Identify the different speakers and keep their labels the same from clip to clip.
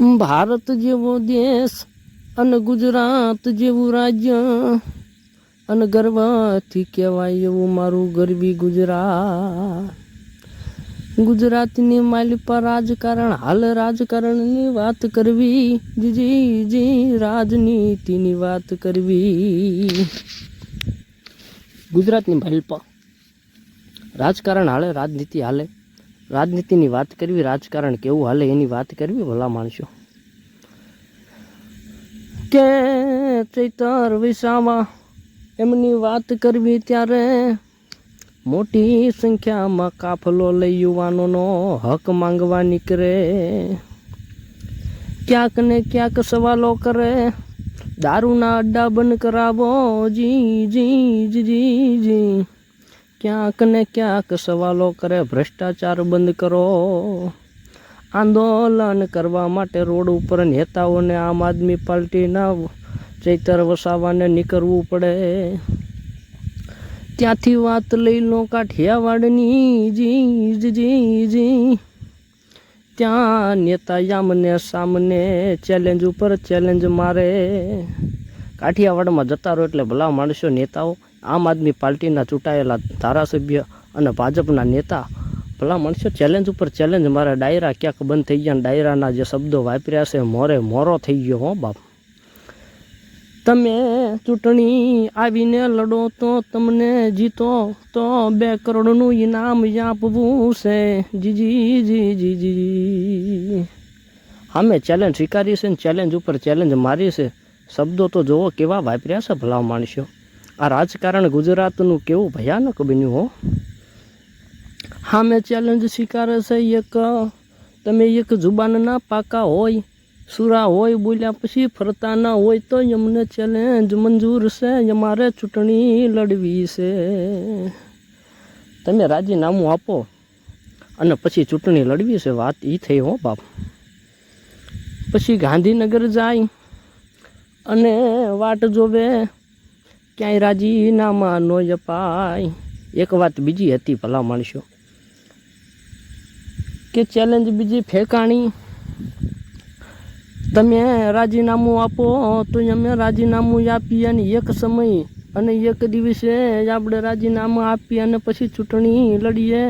Speaker 1: ભારત જેવો દેશ અને ગુજરાત જેવું રાજ્ય. અને ગર્વથી કહેવાય એવું મારું ગરબી ગુજરાત. ગુજરાતની માલી પર રાજકારણ, હાલ રાજકારણની વાત કરવી જી જી, રાજનીતિની વાત કરવી. ગુજરાતની માલી પર રાજકારણ હાલે, રાજનીતિ હાલે. રાજનીતિની વાત કરવી, રાજકારણ કેવું હાલે એની વાત કરવી, ભલા માણસો. કે ચૈતર વિસાવા એમની વાત કરવી ત્યારે મોટી સંખ્યામાં કાફલો લઈ યુવાનોનો હક માંગવા નીકળે. ક્યાંક ને ક્યાંક સવાલો કરે, દારૂના અડ્ડા બંધ કરાવો, જી જી જી જી. ક્યાંક ને ક્યાંક સવાલો કરે, ભ્રષ્ટાચાર બંધ કરો. આંદોલન કરવા માટે રોડ ઉપર નેતાઓને આમ આદમી પાર્ટીના ચૈતર વસાવાને નીકળવું પડે. ત્યાંથી વાત લઈ લો કાઠિયાવાડની, જી જી જી ત્યાં નેતા યામને સામને ચેલેન્જ ઉપર ચેલેન્જ મારે. કાઠિયાવાડમાં જતા રહો એટલે ભલા માણસો નેતાઓ આમ આદમી પાર્ટીના ચૂંટાયેલા ધારાસભ્ય અને ભાજપના નેતા, ભલા માણસો ચેલેન્જ ઉપર ચેલેન્જ મારા ડાયરા ક્યાંક બંધ થઈ ગયા ડાયરાના જે શબ્દો વાપર્યા છે, મોરે મોરો થઈ ગયો હો બાપ. તમે ચૂંટણી આવીને લડો તો તમને જીતો, તો બે કરોડનું ઇનામ આપવું છે. જીજી, જી જી જી અમે ચેલેન્જ સ્વીકારી છે ને ચેલેન્જ ઉપર ચેલેન્જ મારી છે શબ્દો તો જુઓ કેવા વાપર્યા છે ભલા માણસો. આ રાજકારણ ગુજરાતનું કેવું ભયાનક બન્યું હો. હા મેં ચેલેન્જ સ્વીકારે છે એક, તમે એક જુબાનના પાકા હોય, સુરા હોય, બોલ્યા પછી ફરતા ના હોય તો એમને ચેલેન્જ મંજૂર છે, અમારે ચૂંટણી લડવી છે. તમે રાજીનામું આપો અને પછી ચૂંટણી લડવી છે, વાત એ થઈ હો બાપ. પછી ગાંધીનગર જાય અને વાટ જોવે ક્યાંય રાજીનામાં ન જપાય એક વાત બીજી હતી, ભલા માણસો. કે ચેલેન્જ બીજી ફેંકાણી. તમે રાજીનામું આપો તો અમે રાજીનામું આપીએ અને એક સમય અને એક દિવસે આપણે રાજીનામું આપીએ અને પછી ચૂંટણી લડીએ.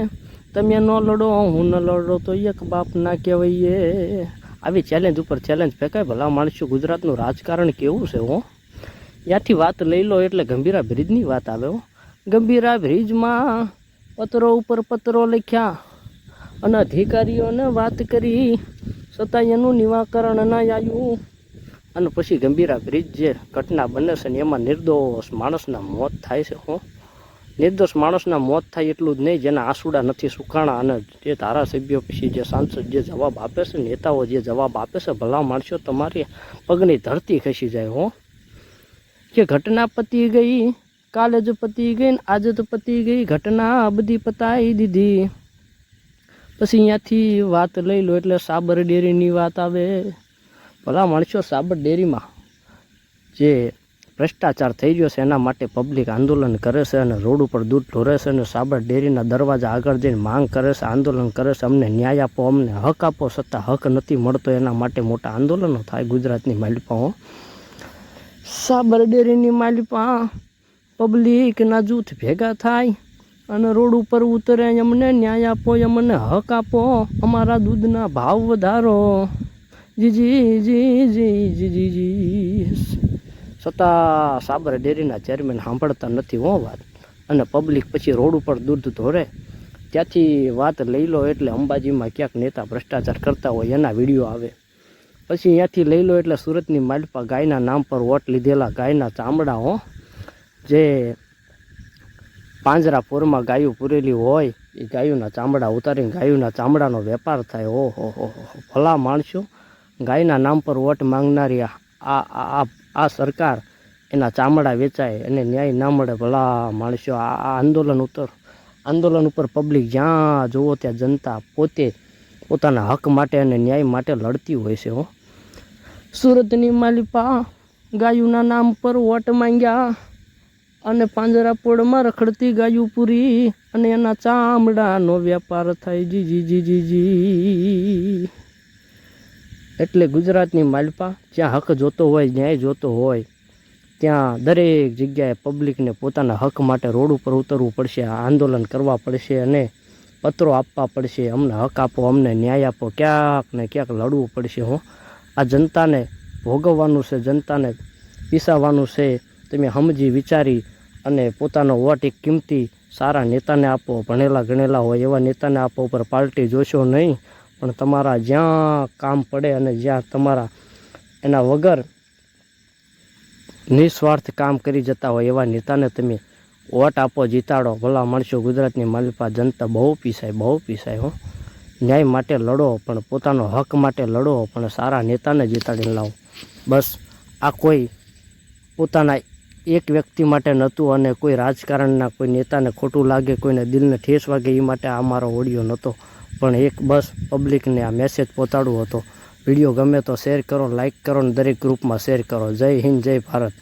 Speaker 1: તમે ન લડો, હું ન લડો, તો એક બાપ ના કહેવાય આવી ચેલેન્જ ઉપર ચેલેન્જ ફેંકાય, ભલા માણસો. ગુજરાતનું રાજકારણ કેવું છે, હો? ત્યાંથી વાત લઈ લો એટલે ગંભીરા બ્રિજની વાત આવે હો. ગંભીરા બ્રિજમાં પત્રો ઉપર પત્રો લખ્યા. અને અધિકારીઓને વાત કરી. છતાં એનું નિવાકરણ ના આવ્યું અને પછી ગંભીરા બ્રિજ જે ઘટના બને છે ને એમાં નિર્દોષ માણસના મોત થાય છે હો. નિર્દોષ માણસના મોત થાય એટલું જ નહીં, જેના આંસુડા નથી સુકાણા. અને જે ધારાસભ્યો પછી જે સાંસદ જે જવાબ આપે છે, નેતાઓ જે જવાબ આપે છે, ભલા માણસો તમારી પગની ધરતી ખસી જાય હો. કે ઘટના પતી ગઈ કાલે જ પતી ગઈ ને આજે તો પતી ગઈ, ઘટના બધી પતાવી દીધી. પછી અહીંયાથી વાત લઈ લો એટલે સાબર ડેરીની વાત આવે. ભલા માણસો સાબર ડેરીમાં જે ભ્રષ્ટાચાર થઈ ગયો છે એના માટે પબ્લિક આંદોલન કરે છે અને રોડ ઉપર દૂધ ઢોરે છે અને સાબર ડેરીના દરવાજા આગળ જઈને માંગ કરે છે, આંદોલન કરે છે, અમને ન્યાય આપો, અમને હક આપો, છતાં હક નથી મળતો એના માટે મોટા આંદોલનો થાય ગુજરાતની માલિપાઓ સાબર ડેરીની માલિપા પબ્લિકના જૂથ ભેગા થાય અને રોડ ઉપર ઉતરે અમને ન્યાય આપો અમને હક આપો, અમારા દૂધના ભાવ વધારો. જીજી જી જી જી જી છતાં સાબર ડેરીના ચેરમેન સાંભળતા નથી હો વાત. અને પબ્લિક પછી રોડ ઉપર દૂધ ધોરે. ત્યાંથી વાત લઈ લો એટલે અંબાજીમાં ક્યાંક નેતા ભ્રષ્ટાચાર કરતા હોય એના વીડિયો આવે. પછી અહીંયાથી લઈ લો એટલે સુરતની માલપા ગાયના નામ પર વોટ લીધેલા ગાયના ચામડા, હો. જે પાંજરાપોરમાં ગાયું પૂરેલી હોય, એ ગાયુંના ચામડા ઉતારીને ગાયુંના ચામડાનો વેપાર થાય ઓહો હો હો ભલા માણસો ગાયના નામ પર વોટ માંગનારી આ આ સરકાર એના ચામડા વેચાય અને ન્યાય ના મળે. ભલા માણસો, આ આંદોલન ઉતર, આંદોલન ઉપર પબ્લિક જ્યાં જુઓ ત્યાં જનતા પોતે પોતાના હક માટે અને ન્યાય માટે લડતી હોય છે, હો. સુરતની માલિપા ગાયુના નામ પર વોટ માંગ્યા અને પાંજરાપોળમાં રખડતી ગાયું પૂરી અને એના ચામડાનો વેપાર થાય. જી જી જી જી જી. એટલે ગુજરાતની માલપા જ્યાં હક જોતો હોય, ન્યાય જોતો હોય, ત્યાં દરેક જગ્યાએ પબ્લિકને પોતાના હક માટે રોડ ઉપર ઉતરવું પડશે આંદોલન કરવા પડશે અને પત્રો આપવા પડશે, અમને હક આપો, અમને ન્યાય આપો, ક્યાંક ને ક્યાંક લડવું પડશે, હો. આ જનતાને ભોગવવાનું છે, જનતાને પીસાવાનું છે. તમે સમજી વિચારી અને પોતાનો વોટ એક કિંમતી સારા નેતાને આપો, ભણેલા ગણેલા હોય એવા નેતાને આપો ઉપર પાર્ટી જોશો નહીં, પણ તમારા જ્યાં કામ પડે અને જ્યાં તમારા એના વગર નિસ્વાર્થ કામ કરી જતા હોય એવા નેતાને તમે વોટ આપો, જીતાડો, ભલા માણસો ગુજરાતની માલિપા જનતા બહુ પીસાય બહુ પીસાય, હો. ન્યાય માટે લડો, પણ પોતાનો હક માટે લડો, પણ સારા નેતાને જીતાડીને લાવો. બસ, આ કોઈ પોતાના એક વ્યક્તિ માટે નહોતું અને કોઈ રાજકારણના કોઈ નેતાને ખોટું લાગે, કોઈને દિલને ઠેસ વાગે એ માટે આ મારો ઓડિયો નહોતો. પણ એક બસ, પબ્લિકને આ મેસેજ પહોંચાડવો હતો. વીડિયો ગમે તો શેર કરો લાઇક કરો અને દરેક ગ્રુપમાં શેર કરો. જય હિન્દ, જય ભારત.